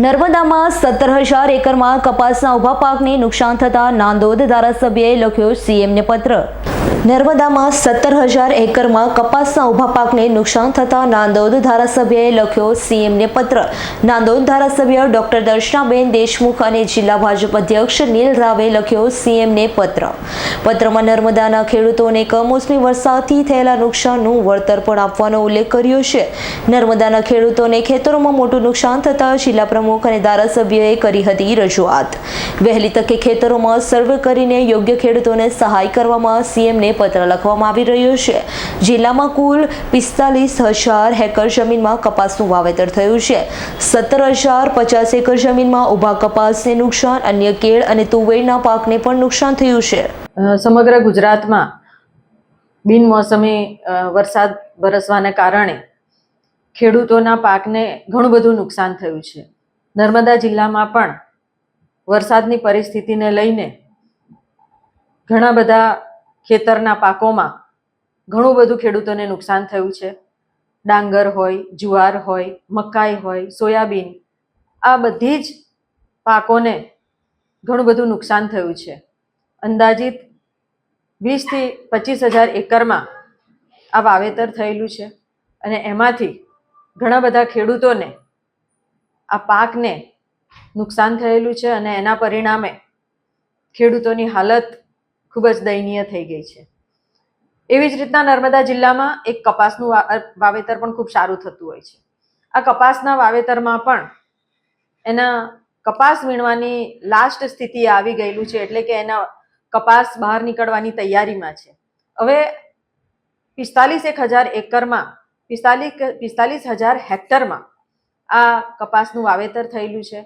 નર્મદામાં સત્તર હજાર એકરમાં કપાસના ઊભા પાકને નુકસાન થતાં નાંદોદ ધારાસભ્યએ લખ્યો સીએમને પત્ર. નર્મદામાં સત્તર હજાર એકરમાં કપાસના ઊભા પાકને નુકસાન થતાં નાંદોદ ધારાસભ્યએ લખ્યો સીએમને પત્ર. નાંદોદ ધારાસભ્ય ડોક્ટર દર્શનાબેન દેશમુખ અને જિલ્લા ભાજપ અધ્યક્ષ નીલ રાવે લખ્યો સીએમને પત્ર. પત્રમાં નર્મદાના ખેડૂતોને કમોસમી વરસાદથી થયેલા નુકસાનનું વળતર પણ આપવાનો ઉલ્લેખ કર્યો છે. નર્મદાના ખેડૂતોને ખેતરોમાં મોટું નુકસાન થતાં જિલ્લા પ્રમુખ અને ધારાસભ્યએ કરી હતી રજૂઆત. વહેલી તકે ખેતરોમાં સર્વે કરીને યોગ્ય ખેડૂતોને સહાય કરવામાં સીએમને પત્ર લખવામાં આવી રહ્યો છે. જિલ્લામાં કુલ પિસ્તાલીસ હજાર હેકર જમીનમાં કપાસનું વાવેતર થયું છે. સત્તર હજાર પચાસ એકર જમીનમાં ઊભા કપાસને નુકસાન, અન્ય કેળ અને તુવેરના પાકને પણ નુકસાન થયું છે. સમગ્ર ગુજરાતમાં બિનમોસમી વરસાદ વરસવાને કારણે ખેડૂતોના પાકને ઘણું બધું નુકસાન થયું છે. નર્મદા જિલ્લામાં પણ વરસાદની પરિસ્થિતિને લઈને ઘણા બધા ખેતરના પાકોમાં ઘણું બધું ખેડૂતોને નુકસાન થયું છે. ડાંગર હોય, જુવાર હોય, મકાઈ હોય, સોયાબીન, આ બધી જ પાકોને ઘણું બધું નુકસાન થયું છે. અંદાજિત વીસથી પચીસ હજાર એકરમાં આ વાવેતર થયેલું છે અને એમાંથી ઘણા બધા ખેડૂતોને આ પાકને નુકસાન થયેલું છે અને એના પરિણામે ખેડૂતોની હાલત ખૂબ જ દયનીય થઈ ગઈ છે. એવી જ રીતના નર્મદા જિલ્લામાં એક કપાસનું વાવેતર પણ ખૂબ સારું થતું હોય છે. આ કપાસના વાવેતરમાં પણ એના કપાસ વીણવાની લાસ્ટ સ્થિતિ આવી ગયેલું છે એટલે કે એના કપાસ બહાર નીકળવાની તૈયારીમાં છે. હવે પિસ્તાલીસ એક હજાર એકરમાં, પિસ્તાલીસ પિસ્તાલીસ હજાર હેક્ટરમાં આ કપાસનું વાવેતર થયેલું છે.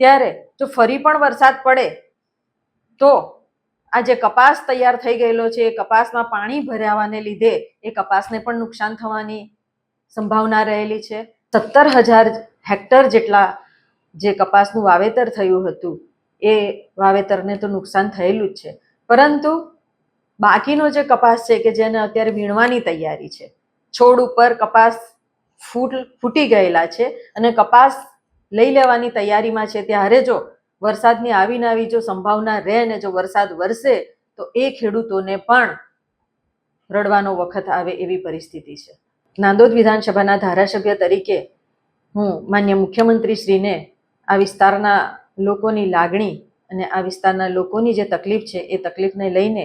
ત્યારે જો ફરી પણ વરસાદ પડે તો આ જે કપાસ તૈયાર થઈ ગયેલો છે, એ કપાસમાં પાણી ભરાવાને લીધે એ કપાસને પણ નુકસાન થવાની સંભાવના રહેલી છે. સત્તર હજાર હેક્ટર જેટલા જે કપાસનું વાવેતર થયું હતું, એ વાવેતરને તો નુકસાન થયેલું જ છે. પરંતુ બાકીનો જે કપાસ છે કે જેને અત્યારે વીણવાની તૈયારી છે, છોડ ઉપર કપાસ ફૂટ, ફૂટી ગયેલા છે અને કપાસ લઈ લેવાની તૈયારીમાં છે, ત્યારે જો વરસાદની આવીને આવી જો સંભાવના રહે ને જો વરસાદ વરસે, તો એ ખેડૂતોને પણ રડવાનો વખત આવે એવી પરિસ્થિતિ છે. નાંદોદ વિધાનસભાના ધારાસભ્ય તરીકે હું માન્ય મુખ્યમંત્રીશ્રીને આ વિસ્તારના લોકોની લાગણી અને આ વિસ્તારના લોકોની જે તકલીફ છે, એ તકલીફને લઈને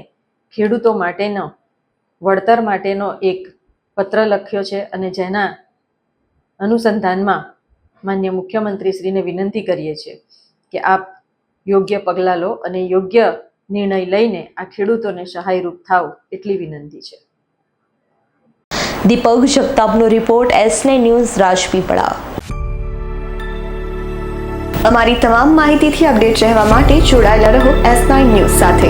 ખેડૂતો માટેનો, વળતર માટેનો એક પત્ર લખ્યો છે અને જેના અનુસંધાનમાં માન્ય મુખ્યમંત્રીશ્રીને વિનંતી કરીએ છીએ. કે આપ યોગ્ય પગલાં લો અને યોગ્ય નિર્ણય લઈને આ ખેડૂતોને સહાયરૂપ થાવ એટલી વિનંતી છે. દીપક જગતાપનો રિપોર્ટ એસને ન્યૂઝ રાજપીપળા. અમારી તમામ માહિતીથી અપડેટ રહેવા માટે જોડાયેલા રહો એસ નાઇન ન્યૂઝ સાથે.